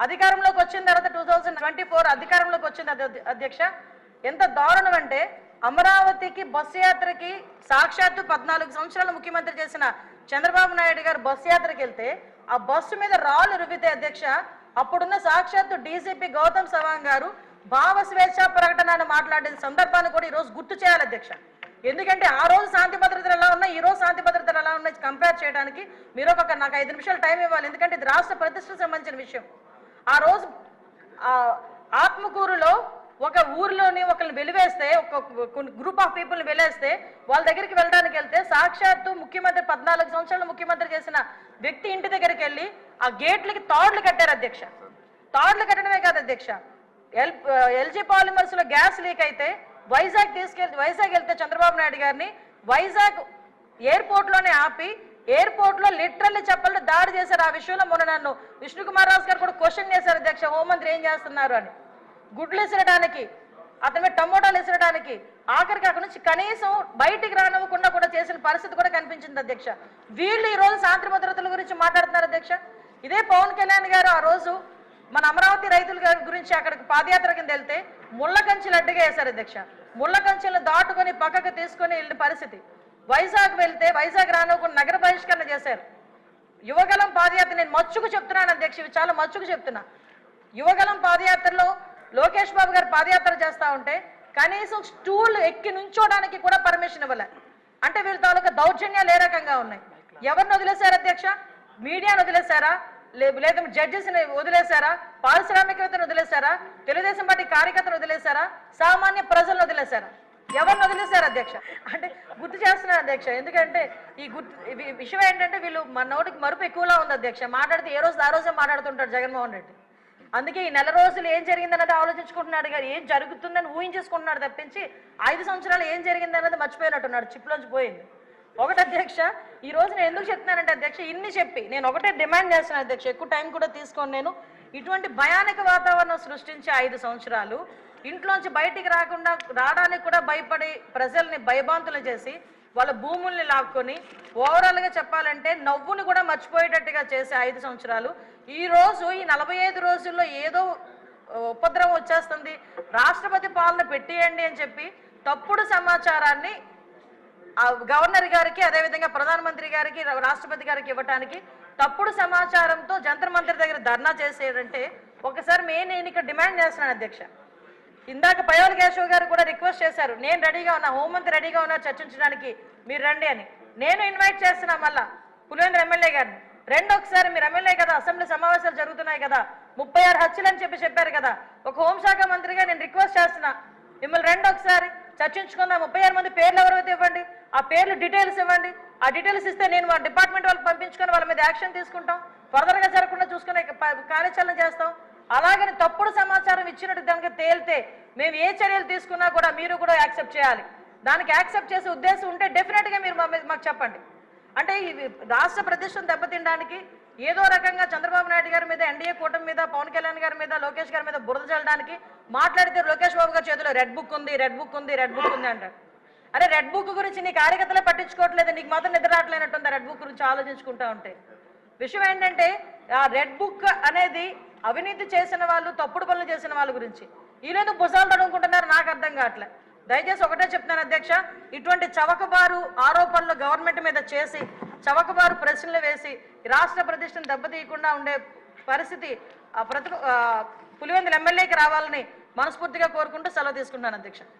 అధికారంలోకి వచ్చిన తర్వాత టూ థౌజండ్ ట్వంటీ ఫోర్ అధికారంలోకి వచ్చింది అధ్య- అధ్యక్ష. ఎంత దారుణం అంటే అమరావతికి బస్సు యాత్రకి సాక్షాత్తు పద్నాలుగు సంవత్సరాలు ముఖ్యమంత్రి చేసిన చంద్రబాబు నాయుడు గారు బస్సు యాత్రకి వెళ్తే ఆ బస్సు మీద రాళ్ళు రువితే అధ్యక్ష అప్పుడున్న సాక్షాత్తు డీజీపీ గౌతమ్ సవాంగ్ గారు భావ స్వేచ్ఛ ప్రకటన మాట్లాడిన సందర్భాన్ని కూడా ఈరోజు గుర్తు చేయాలి అధ్యక్ష. ఎందుకంటే ఆ రోజు శాంతి భద్రతలు ఎలా ఉన్నాయి ఈ రోజు శాంతి భద్రతలు ఎలా ఉన్నాయి కంపేర్ చేయడానికి మీరు ఒక నాకు ఐదు నిమిషాలు టైం ఇవ్వాలి. ఎందుకంటే ఇది రాష్ట్ర ప్రతిష్టకు సంబంధించిన విషయం. ఆ రోజు ఆత్మకూరులో ఒక ఊరిలోని ఒకరిని వెలివేస్తే ఒక గ్రూప్ ఆఫ్ పీపుల్ని వెలేస్తే వాళ్ళ దగ్గరికి వెళ్ళడానికి వెళ్తే సాక్షాత్తు ముఖ్యమంత్రి పద్నాలుగు సంవత్సరాలు ముఖ్యమంత్రి చేసిన వ్యక్తి ఇంటి దగ్గరికి వెళ్ళి ఆ గేట్లకి తాడులు కట్టారు అధ్యక్ష. తాడులు కట్టడమే కాదు అధ్యక్ష. ఎల్ ఎల్జీ పాలిమర్స్లో గ్యాస్ లీక్ అయితే వైజాగ్ తీసుకెళ్తే వైజాగ్ వెళ్తే చంద్రబాబు నాయుడు గారిని వైజాగ్ ఎయిర్పోర్ట్లోనే ఆపి ఎయిర్పోర్ట్లో లిటరల్లీ చెప్పలు దాడి చేశారు. ఆ విషయంలో మొన్న నన్ను విష్ణుకుమార్ రాజు గారు కూడా క్వశ్చన్ చేశారు. అధ్యక్ష హోంమంత్రి ఏం చేస్తున్నారు అని. గుడ్లు ఇసరడానికి అతని మీద టమోటాలు విసరడానికి ఆఖరికి అక్కడ నుంచి కనీసం బయటికి రానివ్వకుండా కూడా చేసిన పరిస్థితి కూడా కనిపించింది అధ్యక్ష. వీళ్ళు ఈ రోజు శాంతి భద్రతల గురించి మాట్లాడుతున్నారు అధ్యక్ష. ఇదే పవన్ కళ్యాణ్ గారు ఆ రోజు మన అమరావతి రైతుల గురించి అక్కడికి పాదయాత్ర కింద వెళ్తే ముళ్ళ కంచెలు అడ్డుగా వేశారు అధ్యక్ష. ముళ్ళ కంచెలను దాటుకొని పక్కకు తీసుకొని వెళ్ళిన పరిస్థితి. వైజాగ్ వెళ్తే వైజాగ్ రానివ్వకుండా నగర బహిష్కరణ చేశారు. యువగలం పాదయాత్ర నేను మచ్చుకు చెప్తున్నాను అధ్యక్ష ఇవి చాలా మచ్చుకు చెప్తున్నా. యువగలం పాదయాత్రలో లోకేష్ బాబు గారు పాదయాత్ర చేస్తా ఉంటే కనీసం స్టూల్ ఎక్కి నుంచోడానికి కూడా పర్మిషన్ ఇవ్వలే. అంటే వీళ్ళ తాలూకా దౌర్జన్యాలు ఏ రకంగా ఉన్నాయి? ఎవరిని వదిలేశారు అధ్యక్ష? మీడియాను వదిలేశారా? లేదా జడ్జెస్ని వదిలేశారా? పారిశ్రామికవేత్తను వదిలేశారా? తెలుగుదేశం పార్టీ కార్యకర్తను వదిలేశారా? సామాన్య ప్రజలను వదిలేశారా? ఎవరిని వదిలేశారు అధ్యక్ష? అంటే గుర్తు చేస్తున్నారు అధ్యక్ష ఎందుకంటే ఈ గుర్తు విషయం ఏంటంటే వీళ్ళు మన నోటికి మరుపు ఎక్కువలా ఉంది అధ్యక్ష. మాట్లాడితే ఏ రోజు ఆ రోజే మాట్లాడుతుంటాడు జగన్మోహన్ రెడ్డి. అందుకే ఈ నెల రోజులు ఏం జరిగిందన్నది ఆలోచించుకుంటున్నాడు కానీ ఏం జరుగుతుందని ఊహించేసుకుంటున్నాడు తప్పించి ఐదు సంవత్సరాలు ఏం జరిగిందన్నది మర్చిపోయినట్టున్నాడు చిప్లోంచి పోయింది. ఒకటి అధ్యక్ష ఈ రోజు నేను ఎందుకు చెప్తున్నానంటే అధ్యక్ష ఇన్ని చెప్పి నేను ఒకటే డిమాండ్ చేస్తున్నాను అధ్యక్ష ఎక్కువ టైం కూడా తీసుకోను నేను. ఇటువంటి భయానక వాతావరణం సృష్టించే ఐదు సంవత్సరాలు ఇంట్లోంచి బయటికి రాకుండా రావడానికి కూడా భయపడి ప్రజల్ని భయభాంతులు చేసి వాళ్ళ భూముల్ని లాక్కొని ఓవరాల్గా చెప్పాలంటే నవ్వుని కూడా మర్చిపోయేటట్టుగా చేసే ఐదు సంవత్సరాలు. ఈరోజు ఈ నలభై ఐదు రోజుల్లో ఏదో ఉపద్రవం వచ్చేస్తుంది. రాష్ట్రపతి పాలన పెట్టేయండి అని చెప్పి తప్పుడు సమాచారాన్ని గవర్నర్ గారికి అదేవిధంగా ప్రధానమంత్రి గారికి రాష్ట్రపతి గారికి ఇవ్వటానికి తప్పుడు సమాచారంతో జంతర్ మంత్రి దగ్గర ధర్నా చేసేదంటే ఒకసారి మే నేను ఇక్కడ డిమాండ్ చేస్తున్నాను అధ్యక్ష. ఇందాక పయోల్ కేశవ్ గారు కూడా రిక్వెస్ట్ చేశారు నేను రెడీగా ఉన్నా హోంమంత్రి రెడీగా ఉన్నా చర్చించడానికి మీరు రండి అని. నేను ఇన్వైట్ చేస్తున్నా మళ్ళా పులివెందుల ఎమ్మెల్యే గారిని. రెండు ఒకసారి మీరు ఎమ్మెల్యే కదా అసెంబ్లీ సమావేశాలు జరుగుతున్నాయి కదా ముప్పై ఆరు హత్యలు అని చెప్పి చెప్పారు కదా ఒక హోంశాఖ మంత్రిగా నేను రిక్వెస్ట్ చేస్తున్నా. మిమ్మల్ని రెండు ఒకసారి చర్చించుకుందాం ముప్పై ఆరు మంది పేర్లు ఎవరైతే ఇవ్వండి ఆ పేర్లు డీటెయిల్స్ ఇవ్వండి. ఆ డీటెయిల్స్ ఇస్తే నేను మా డిపార్ట్మెంట్ వాళ్ళకి పంపించుకుంటాను. మీద యాక్షన్ తీసుకుంటాం. ఫర్దర్గా జరగకుండా చూసుకునే కార్యాచరణ చేస్తాం. అలాగని తప్పుడు సమాచారం ఇచ్చినట్టు దానికి తేలితే మేము ఏ చర్యలు తీసుకున్నా కూడా మీరు కూడా యాక్సెప్ట్ చేయాలి. దానికి యాక్సెప్ట్ చేసే ఉద్దేశం ఉంటే డెఫినెట్గా మీరు మా మాకు చెప్పండి. అంటే ఈ రాష్ట్ర ప్రతిష్టను దెబ్బతినడానికి ఏదో రకంగా చంద్రబాబు నాయుడు గారి మీద ఎన్డీఏ కూటమి మీద పవన్ కళ్యాణ్ గారి మీద లోకేష్ గారి మీద బురద చల్లడానికి మాట్లాడితే లోకేష్ బాబు గారి చేతిలో రెడ్ బుక్ ఉంది రెడ్ బుక్ ఉంది రెడ్ బుక్ ఉంది అంటారు. అరే రెడ్ బుక్ గురించి నీ కార్యకర్తలే పట్టించుకోవట్లేదు నీకు మాత్రం నిద్ర రావట్లేనట్టుంది రెడ్ బుక్ గురించి ఆలోచించుకుంటా ఉంటే. విషయం ఏంటంటే ఆ రెడ్ బుక్ అనేది అవినీతి చేసిన వాళ్ళు తప్పుడు పనులు చేసిన వాళ్ళ గురించి. వీళ్ళేదో భుజాలు తడుముకుంటున్నారు నాకు అర్థం కావట్లే. దయచేసి ఒకటే చెప్తున్నాను అధ్యక్ష ఇటువంటి చవకబారు ఆరోపణలు గవర్నమెంట్ మీద చేసి చవకబారు ప్రశ్నలు వేసి రాష్ట్ర ప్రతిష్టను దెబ్బతీయకుండా ఉండే పరిస్థితి ప్రతి పులివెందుల ఎమ్మెల్యేకి రావాలని మనస్ఫూర్తిగా కోరుకుంటూ సెలవు తీసుకుంటున్నాను అధ్యక్ష.